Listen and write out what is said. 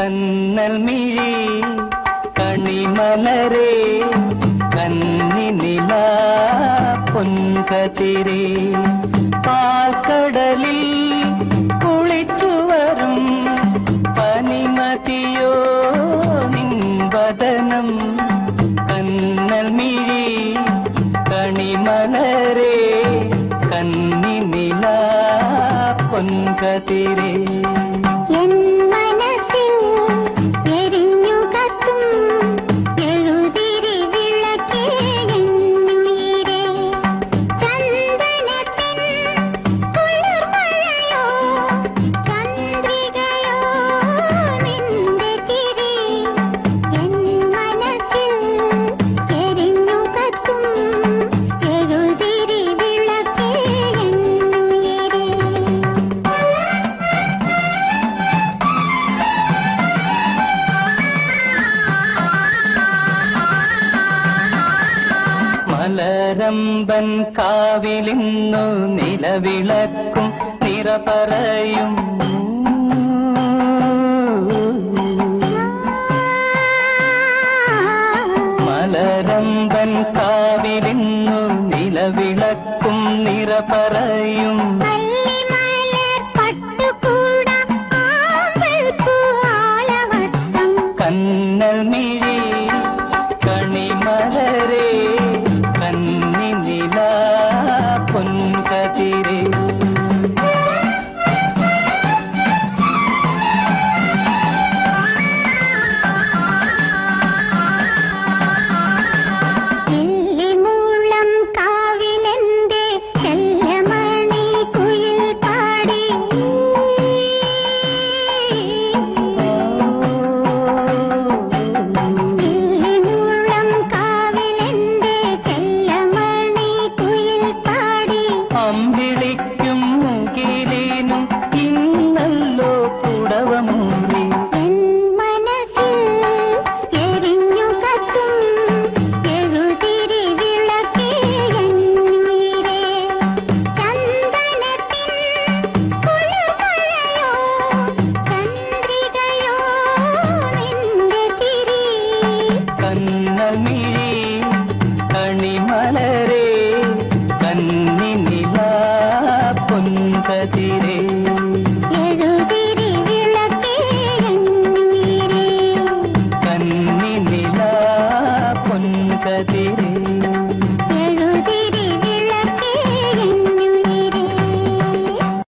Colonel മിഴി കണിമലരേ കന്നിനില പൊൻകതിരേ. പാൽക്കടലിൽ കുളിച്ചു വരും പനിമതിയോ നിൻവദനം colonel മിഴി കണിമലരേ കന്നിനില പൊൻകതിരേ. കരമ്പൻ കാവിലിന്നു നിലവിളക്കും നിറപറയും. മലരമ്പൻ കാവിലിന്നു നിലവിളക്കും നിറപറയും. மலர் me